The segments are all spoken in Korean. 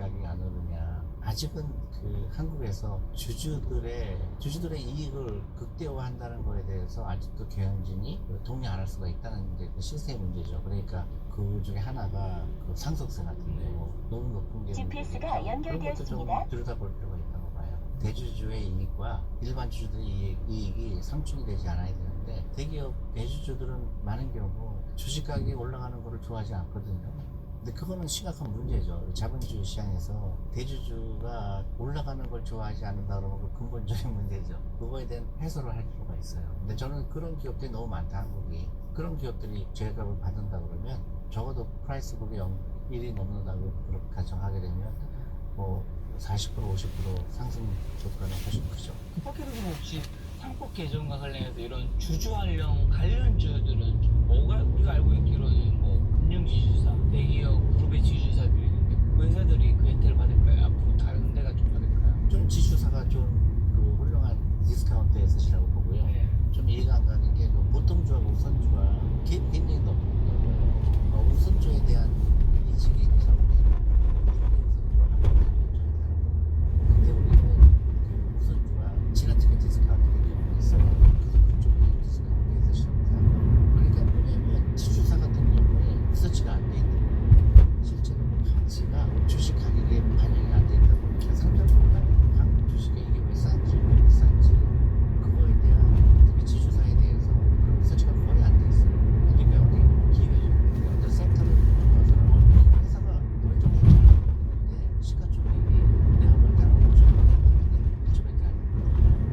가격이 안 오르냐. 아직은 그 한국에서 주주들의 주주들의 이익을 극대화한다는 거에 대해서 아직도 경영진이 동의 안 할 수가 있다는 게 그 시스템 문제죠. 그러니까 그 중에 하나가 그 상속세 같은 거 너무 높은 게 GPS가 연결되었습니다. 들여다볼 필요가 있다고 봐요. 대주주의 이익과 일반 주주들의 이익, 이익이 상충이 되지 않아야 되는데 대기업 대주주들은 많은 경우 주식 가격이 올라가는 거를 좋아하지 않거든요. 근데 그거는 심각한 문제죠. 자본주의 시장에서 대주주가 올라가는 걸 좋아하지 않는다 그러면 그 근본적인 문제죠. 그거에 대한 해소를 할 필요가 있어요. 근데 저는 그런 기업들이 너무 많다, 한국이. 그런 기업들이 제값을 받는다 그러면 적어도 프라이스북이 0, 1이 넘는다고 그렇게 가정하게 되면 뭐 40% 50% 상승 효과는 훨씬 크죠. 포켓은 혹시 상법 개정과 관련해서 이런 주주 관련 관련주들은 좀 뭐가 우리가 알고 있기로는 뭐 금융지주사, 대기업 그룹의 지주사들이 있는데 그 회사들이 그 혜택을 받을까요? 앞으로 다른 데가 좀 받을까요? 좀 지주사가 좀 그 훌륭한 디스카운트 에셋이라고 보고요. 네. 좀 이해가 안 가는 게그 보통 주하고 우선주가 갭이 굉장히 높거든요. 어, 우선주에 대한 인식이 잘못돼요. 근데 우리는 그 우선주가 지나치게 디스카운트가 되고 있어요. 그래서 그쪽이 디스카운트 에셋이라고 생각해요. 그러니까 뭐냐면 지주사 같은 경우에 리서치가 안 돼 있는 거예요. 실제로 가치가 주식 가격에 반영이 안 된다 보니까 상장보다 한국 주식에 이게 왜 싼지 왜 비싼지 그거에 대한 특히 지주사에 대해서 그런 리서치가 거의 안 돼 있어요. 그러니까 어디 기회적으로 어떤 섹터를 통해서는 어느 회사가 결정했잖아요. 근데 시가총액이 내가 볼 때는 5조 원이 안 되는데 1조밖에 안 되는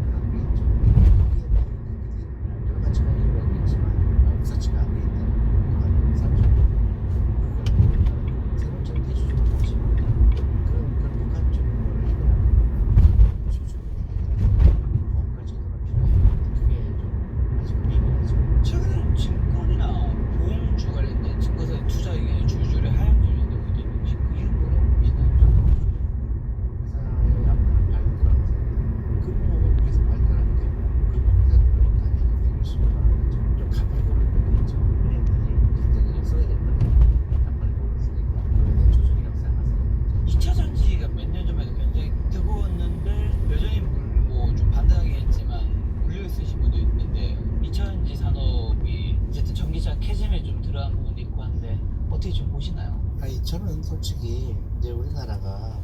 그런 게 있죠. 거기에 대한 그렇게 되느냐 여러 가지가 이유가 있겠지만 어, 리서치가 안 돼 있다는 그거는 사실 그거는 새로운 대주주가 같이 그런 그런 복합적인 걸 해결하는 주주들이 해결하는 뭔가 제도가 필요해요. 그게 좀 아직 미비하죠. 최근에 증권이나 보험주 관련된 증권사 투자 의견이 줄줄이 하향조정이 되고 있는데 혹시 그 이유 뭐라고 보시나요? 회사의 앞으로 발전하고 금융업이 계속 발전하게 되면 금융회사들은 당연히 대주주가 좀 가파고를 보고 있죠. 은행들이 굉장히 써야 될 거예요. 가파고를 쓰니까 그거에 대한 조정이라고 생각하세요. 2차 전지가 몇 년 전에도 굉장히 뜨거웠는데 여전히 뭐좀 반등하긴 했지만 물려 있으신 분도 있는데 2차 전지 산업이 어쨌든 전기차 캐즘에 좀 들어간 부분도 있고 한데 어떻게 좀 보시나요? 아니 저는 솔직히 이제 우리나라가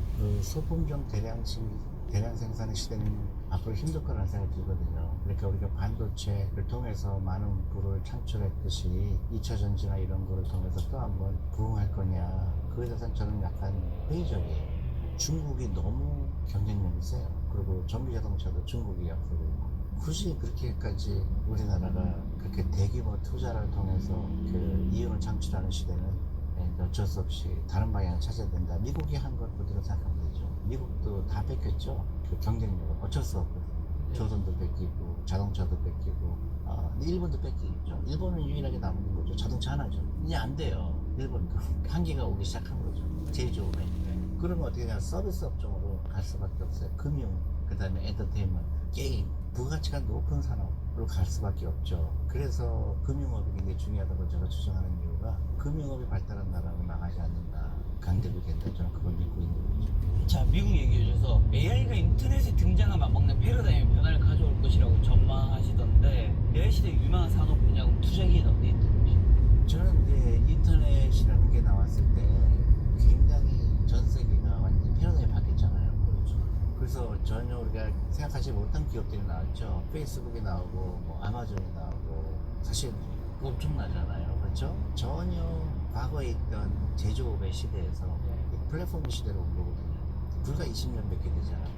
그 소품종 대량식 대량 생산의 시대는 앞으로 힘들 거라는 생각이 들거든요. 그러니까 우리가 반도체를 통해서 많은 부를 창출했듯이 2차 전지나 이런 거를 통해서 또 한번 부흥할 거냐. 그에 대해서는 저는 약간 회의적이에요. 중국이 너무 경쟁력이 세요. 그리고 전기 자동차도 중국이 앞서고 있고. 굳이 그렇게까지 우리나라가 그렇게 대규모 투자를 통해서 그 이윤을 창출하는 시대는 네, 어쩔 수 없이 다른 방향을 찾아야 된다. 미국이 한걸 그대로 생각하면 되죠. 미국도 다 뺏겼죠. 그 경쟁력을 어쩔 수 없거든요. 조선도 뺏기고 자동차도 뺏기고 아, 근데 일본도 뺏기겠죠. 일본은 유일하게 남은 거죠. 자동차 하나죠. 이제 안 돼요. 일본도 한계가 오기 시작한 거죠. 제조업에. 그러면 어떻게 되냐 서비스 업종으로 갈 수밖에 없어요. 금융, 그 다음에 엔터테인먼트, 게임, 부가치가 높은 산업으로 갈 수밖에 없죠. 그래서 금융업이 굉장히 중요하다고 제가 주장하는 이유가 금융업이 발달한 나라로 나가지 않는다. 강대국이 된다. 저는 그걸 믿고 있는 거죠. 자 미국 얘기해 주셔서 AI가 인터넷에 등장한 맞먹는 패러다임의 변화를 가져올 것이라고 전망하시던데 AI 시대 유망한 산업 분야고 투자 기회는 어디에 있는 것이 저는 이제 인터넷이라는 게 나왔을 때 굉장히 전 세계가 완전히 패러다임이 바뀌었잖아요. 그렇죠. 그래서 전혀 우리가 생각하지 못한 기업들이 나왔죠. 페이스북이 나오고 뭐 아마존이 나오고 사실 엄청나잖아요. 그렇죠? 전혀 과거에 있던 제조업의 시대에서 이 플랫폼 시대로 온 거거든요. 불과 20년 밖에 되지 않아요.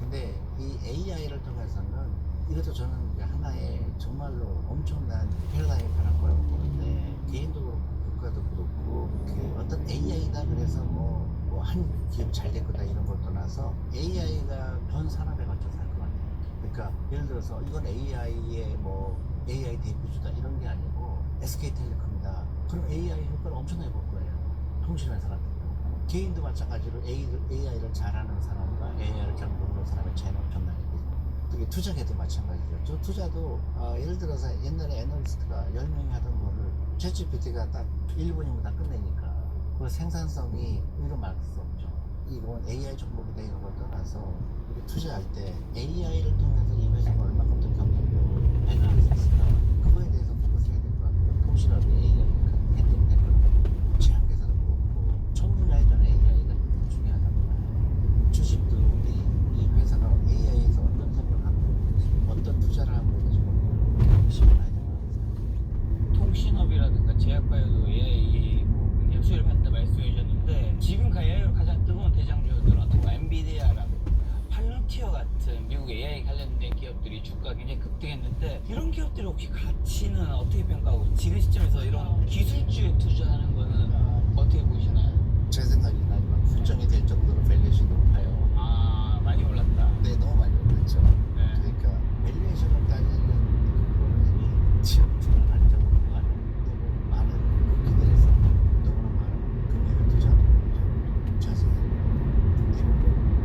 근데 이 AI를 통해서는 이것도 저는 하나의 정말로 엄청난 패러다임이 변할 거라고 보는데 개인도 그렇고 국가도 그렇고 그 어떤 AI다 그래서 뭐뭐한 기업 잘 될 거다 이런 걸 떠나서 AI가 전 산업에 걸쳐서 할 것 같아요. 그러니까 예를 들어서 이건 AI의 뭐 AI 대표주다 이런 게 아니고 SK텔레콤이다. 그럼 AI 효과를 엄청나게 볼 거예요. 같은 경우. 개인도 마찬가지로 AI를 잘하는 사람과 AI를 잘 모르는 사람의 차이는 엄청나게. 특히 투자계도 마찬가지죠. 저 투자도 아, 예를 들어서 옛날에 애널리스트가 10명이 하던 거를 챗GPT가 딱 1분이면 다 끝내니까 그 생산성이 이루 말할 수 없죠. 이건 AI 종목이다 이런 걸 떠나서 투자할 때 AI를 통해서 이 회사가 얼마큼 더 경쟁력을 배나할 수 있을까 그거에 대해서 포커스 해야 될 것 같고요 통신업이 AI가 핸딩 될 거고 제약회사도 그렇고 전 분야에 저는 AI가 굉장히 중요하다고 봐요 주식도 우리 이 회사가 AI에서 어떤 성과를 갖고 있는지 어떤 투자를 하고 있는지 보면 열심히 봐야 된다고 생각합니다 제약바이오도 AI 뭐 수혜를 받는다 말씀해 주셨는데 지금 AI로 가장 뜨거운 대장주들은 어떤 거 엔비디아라든가 팔루티어 같은 미국 AI 관련된 기업들이 주가 굉장히 급등했는데 이런 기업들이 혹시 가치는 어떻게 평가하고 지금 시점에서 이런 기술주에 투자하는 거는 어떻게 보시나요? 제 생각이긴 하지만 불정이 될 정도로 밸류에이션이 높아요 아 많이 올랐다. 네 너무 많이 올랐죠 네. 그러니까 밸류에이션을 따지는 그거는 이미 지역주가 안정으로 가는 너무 많은 그 기대에서 너무나 많은 금액을 투자하는 거죠 자세히 근데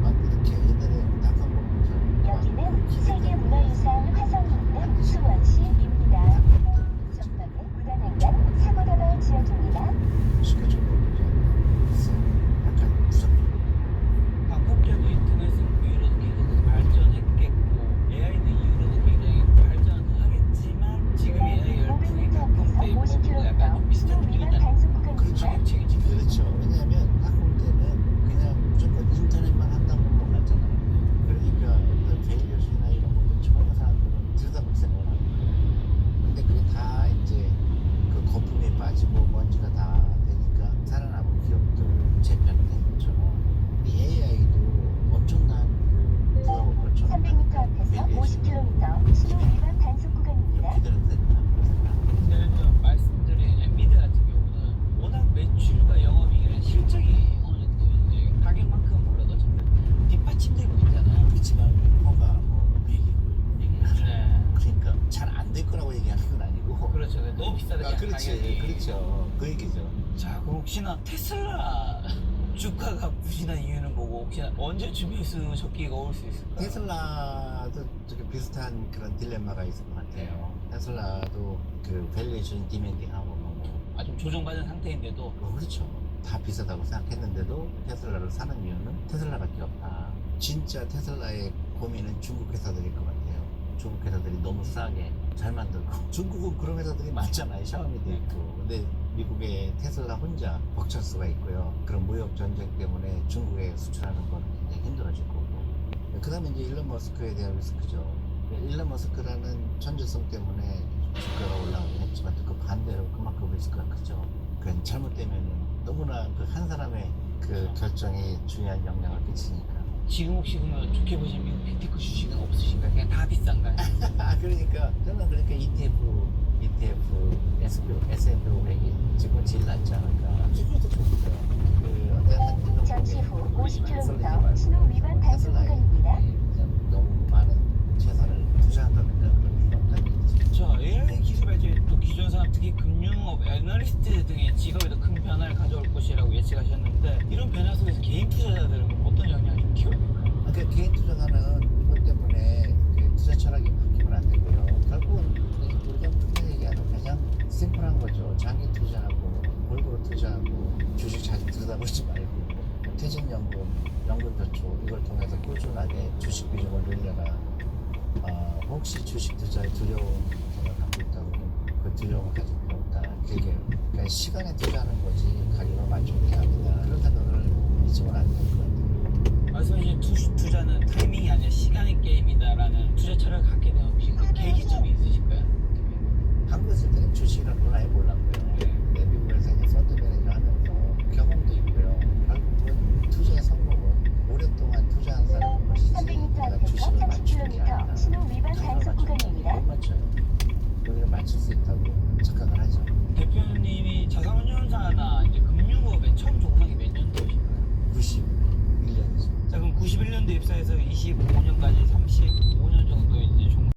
막 이렇게 옛날에 닷컴 보면서 여기는 세계문화유산 화성이 있는 수원시입니다. 전방에 무단횡단 사고다발 지역입니다. 쉽게 적용되지 않아서 약간 부정적으로 한국적인 인터넷은 그 이후로도 계속 발전했겠고 AI는 이후로도 굉장히 발전하겠지만 지금 AI 열풍이 가끔 때 법도 약간 좀 비슷한 게 위반 있다는 단속 구간입니다. 그렇죠 책이 그렇죠. 왜냐하면 학공 때는 그냥 무조건 인터넷만 한다고 몰랐잖아요. 그러니까 어떤 밸류션이나 이런 것도 전혀 사람들은 들여다볼 생각을 안 해요. 근데 그게 다 이제 그 거품에 빠지고 먼지가 다 되니까 살아남은 기업들 재편이 된 것처럼 이 AI도 엄청난 그 부업을 거쳐 300m 앞에서 50km 신호 위반 단속 구간입니다. 기다려도 된다. 그런 생각을 근데 좀 말씀드린 엔비디아 같은 경우는 워낙 매출과 영업이익이나 실적이 어느 정도 이제 가격만큼은 몰라도 어쨌든 뒷받침되고 있잖아요 그렇지만 뭐가 뭐 100이고 100이야. 네 그러니까 잘 안 될 거라고 얘기하는 건 아니고 그렇죠 너무 비싸다 아, 그렇지, 그렇죠. 그 얘기죠. 자, 그럼 혹시나 테슬라 주가가 부진한 이유는 뭐고 혹시나 언제쯤 매수 적기가 올 수 있을까요? 테슬라도 되게 비슷한 그런 딜레마가 있을 것 같아요. 테슬라도 그 밸류에이션 디멘딩하고 뭐, 아, 좀 조정받은 상태인데도 뭐 그렇죠. 다 비싸다고 생각했는데도 테슬라를 사는 이유는 테슬라밖에 없다. 진짜 테슬라의 고민은 중국 회사들일 것 같아요. 중국 회사들이 너무 싸게 잘 만들고 중국은 그런 회사들이 많잖아요. 샤오미도 있고. 근데 미국의 테슬라 혼자 벅찰 수가 있고요. 그런 무역 전쟁 때문에 중국에 수출하는 거는 굉장히 힘들어질 거고. 그 다음에 이제 일론 머스크에 대한 리스크죠. 일론 머스크라는 천재성 때문에 주가가 올라가긴 했지만 또 그 반대로 그만큼 리스크가 크죠. 그 잘못되면 너무나 그 한 사람의 그 결정이 중요한 영향을 끼치니까. 지금 혹시 그러면 좋게 보시는 미국 빅테크 주식은 없으신가요? 그냥 다 비싼가요? 아 그러니까 저는 그러니까 ETF, ETF, S&P, S&P 500이 지금 제일 낫지 않을까. 이것도 좋고요. 그 어떤 종목에 잠시 후 쏠리지 50km 말고 신호 위반 단속 구간입니다. 그냥 너무 많은 재산을 얘기죠. 자, AI 기술 발전이 또 기존 산업 특히 금융업, 애널리스트 등의 직업에도 큰 변화를 가져올 것이라고 예측하셨는데 이런 변화 속에서 개인 투자자들은 어떤 영향을 좀 키워볼까요? 그러니까 개인 투자자는 이것 때문에 그 투자 철학이 바뀌면 안 되고요. 결국은 우리가 무슨 얘기하는 가장 심플한 거죠. 장기 투자하고 투자하고 주식 자주 들여다보지 말고 퇴직연금, 연금저축 이걸 통해서 꾸준하게 주식 비중을 늘려라. 어, 혹시 주식 투자에 두려운 생각을 갖고 있다고 그 두려움을 가질 필요 없다. 그게 그러니까 시간에 투자하는 거지 가격을 맞춰야 합니다. 그런 생각을 잊으면 안될것 같아요. 말씀하신 투, 투자는 타이밍이 아니라 시간의 게임이다라는 투자 철학을 갖게 된 혹시 그 계기점이 있으실까요? 한국에 있을 때는 주식이란 걸 아예 몰랐고요. 근데 미국에서 이제 펀드 매니저 하면서 경험도 있고요. 결국은 투자의 성공은 오랫동안 투자한 사람의 것이지 300m 내가 앞에서 주식을 맞추는 게 30km 아니라 신호 위반 단속 맞추는 구간입니다. 못 맞춰요. 여기를 맞출 수 있다고 착각을 하죠. 대표님이 자산운용사나 이제 금융업에 처음 종사한 게몇 년도이신가요? 91년이죠. 자 그럼 91년도 입사해서 25년까지 35년 정도 이제 종